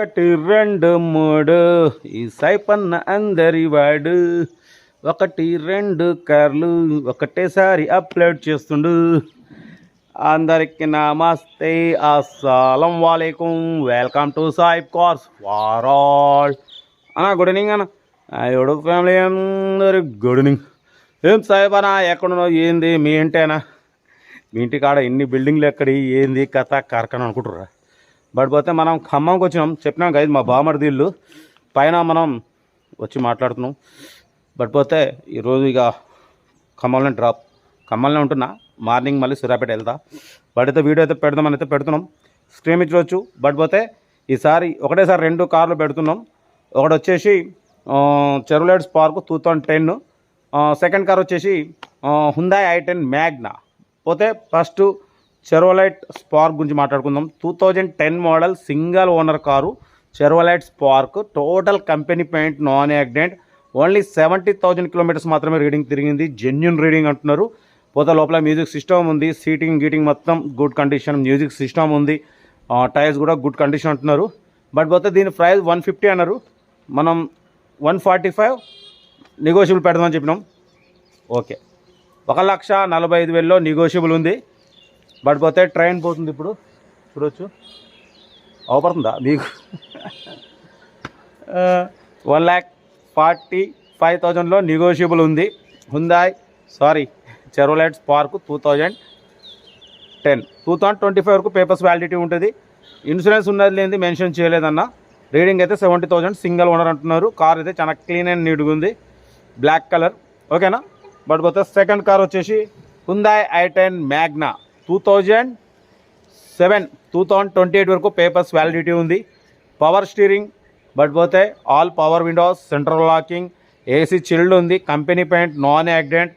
ఒకటి రెండు మూడు. ఈ సైపన్న అందరి వాడు ఒకటి రెండు కార్లు ఒకటేసారి అప్లోడ్ చేస్తుండు. అందరికి నమస్తే అస్సలం వాలేకుం. Welcome to Saib cars for all. అన్న గుడ్ ఈవినింగ్ అన్న. ఎవడు ఫ్యామిలీ అందరి? Good evening. ఏం సాయిబ్ అన్న ఎక్కడున్నావు? ఏంది? మీ ఇంటేనా? మీ ఇంటి కాడ ఎన్ని బిల్డింగ్లు ఎక్కడి? ఏంది? కథ కార్ఖాన అనుకుంటురా బట్ పోతే మనం ఖమ్మంకి వచ్చినాం. చెప్పినాం కదా మా బామర్ది ఇల్లు. పైన మనం వచ్చి మాట్లాడుతున్నాం. బట్ పోతే ఈరోజు ఇక ఖమ్మంలో డ్రాప్. ఖమ్మంలో ఉంటున్నా. మార్నింగ్ మళ్ళీ సూర్యాపేట వెళ్తా. బట్ అయితే వీడియో అయితే పెడదామని అయితే పెడుతున్నాం. స్క్రీన్ ఇచ్చవచ్చు బట్ పోతే ఈసారి ఒకటేసారి రెండు కార్లు పెడుతున్నాం. ఒకటి వచ్చేసి Chevrolet Spark two thousand ten. Second car వచ్చేసి హుందాయ్ ఐ టెన్ మ్యాగ్నా. పోతే ఫస్ట్ చెరోలైట్ స్పార్క్ గురించి మాట్లాడుకుందాం. Two thousand ten model single owner car. Chevrolet Spark total company paint non accident. Only seventy thousand kilometres మాత్రమే reading తిరిగింది. Genuine reading అంటున్నారు. పోతే లోపల music system ఉంది. సీటింగ్ గీటింగ్ మొత్తం గుడ్ కండిషన్ మ్యూజిక్ సిస్టమ్ ఉంది. టైర్స్ కూడా గుడ్ కండిషన్ అంటున్నారు. బట్ పోతే దీని ప్రైస్ వన్ ఫిఫ్టీ అన్నారు. మనం వన్ ఫార్టీ ఫైవ్ నెగోషియబుల్ పెడదామని చెప్పినాం. ఓకే. ఒక లక్ష నలభై ఐదు వేలలో నెగోషియబుల్ ఉంది. బట్ పోతే ట్రైన్ పోతుంది ఇప్పుడు. చూడొచ్చు. అవపడుతుందా? మీకు వన్ ల్యాక్ ఫార్టీ ఫైవ్ థౌజండ్లో నెగోషియబుల్ ఉంది. Hyundai sorry Chevrolet Spark two thousand ten two thousand twenty five వరకు పేపర్స్ వ్యాలిడిటీ ఉంటుంది. ఇన్సూరెన్స్ ఉన్నది లేనిది మెన్షన్ చేయలేదన్న. రీడింగ్ అయితే సెవెంటీ థౌజండ్ సింగిల్ ఓనర్ అంటున్నారు. కార్ అయితే చాలా క్లీన్ అండ్ నీట్గా ఉంది. బ్లాక్ కలర్ ఓకేనా బట్ పోతే సెకండ్ కార్ వచ్చేసి Hyundai i ten Magna two thousand seven two thousand twenty eight వరకు పేపర్స్ వ్యాలిడిటీ ఉంది పవర్ స్టీరింగ్ బట్ పోతే all power windows central locking AC chilled ఉంది company paint non accident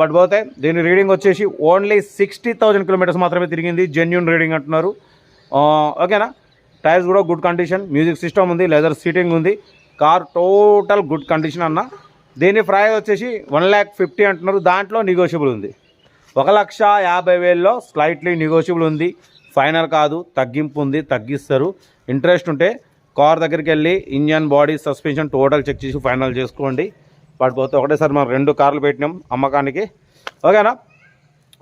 but పోతే దీని reading వచ్చేసి only sixty thousand kilometres మాత్రమే తిరిగింది genuine reading అంటున్నారు. ఓకేనా టైర్స్ కూడా గుడ్ కండిషన్ మ్యూజిక్ సిస్టమ్ ఉంది లెదర్ సీటింగ్ ఉంది. కార్ టోటల్ గుడ్ కండిషన్ అన్న. దీని ప్రైస్ వచ్చేసి వన్ ల్యాక్ ఫిఫ్టీ అంటున్నారు దాంట్లో నెగోషియబుల్ ఉంది. ఒక లక్ష యాభై వేల్లో స్లైట్లీ నెగోషియబుల్ ఉంది. ఫైనల్ కాదు తగ్గింపు ఉంది తగ్గిస్తారు. ఇంట్రెస్ట్ ఉంటే కార్ దగ్గరికి వెళ్ళి engine body suspension total check చేసి ఫైనల్ చేసుకోండి. పడిపోతే ఒకటేసారి మనం రెండు కార్లు పెట్టినాం అమ్మకానికి. ఓకేనా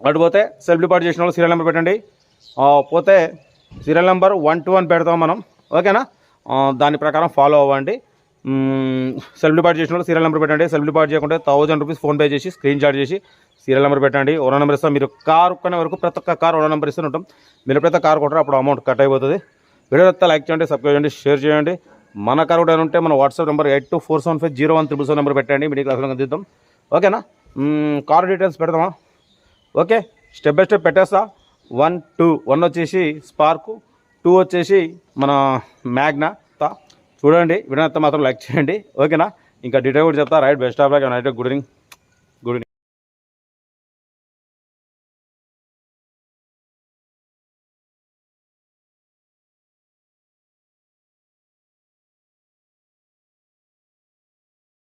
పడిపోతే సెల్ఫ్ డిపార్ట్ చేసిన వాళ్ళు సీరియల్ నెంబర్ పెట్టండి. పోతే serial number one two one పెడతాం మనం. ఓకేనా దాని ప్రకారం ఫాలో అవ్వండి. సెల్ఫ్ డిపార్ట్ చేసిన వాళ్ళు సీరియల్ నెంబర్ పెట్టండి. సెల్ఫ్ డిపార్ట్ చేయకుంటే థౌజండ్ రూపీస్ ఫోన్పే చేసి స్క్రీన్ షాట్ చేసి సీరియల్ నెంబర్ పెట్టండి. ఓనర్ నెంబర్ ఇస్తాం. మీరు కారు కొనే వరకు ప్రతి ఒక్క కార్ ఓనర్ నెంబర్ ఇస్తూ ఉంటాం. మీరు ఎప్పుడైతే కార్ కొంటారో అప్పుడు అమౌంట్ కట్ అయిపోతుంది. వీడియో అయితే లైక్ చేయండి సబ్స్క్రైబ్ చేయండి షేర్ చేయండి. మన కార్ కూడా ఉంటే మన WhatsApp number eight two four seven five zero one triple seven number పెట్టండి. మీకు క్లాస్లో అందిద్దాం ఓకేనా కారు డీటెయిల్స్ పెడదామా? ఓకే స్టెప్ బై స్టెప్ పెట్టేస్తా. వన్ టూ వన్ వచ్చేసి స్పార్కు టూ వచ్చేసి మన మ్యాగ్నా చూడండి వీడియో మాత్రం లైక్ చేయండి. ఓకేనా ఇంకా డీటెయిల్ కూడా చెప్తా. Right best of like night good evening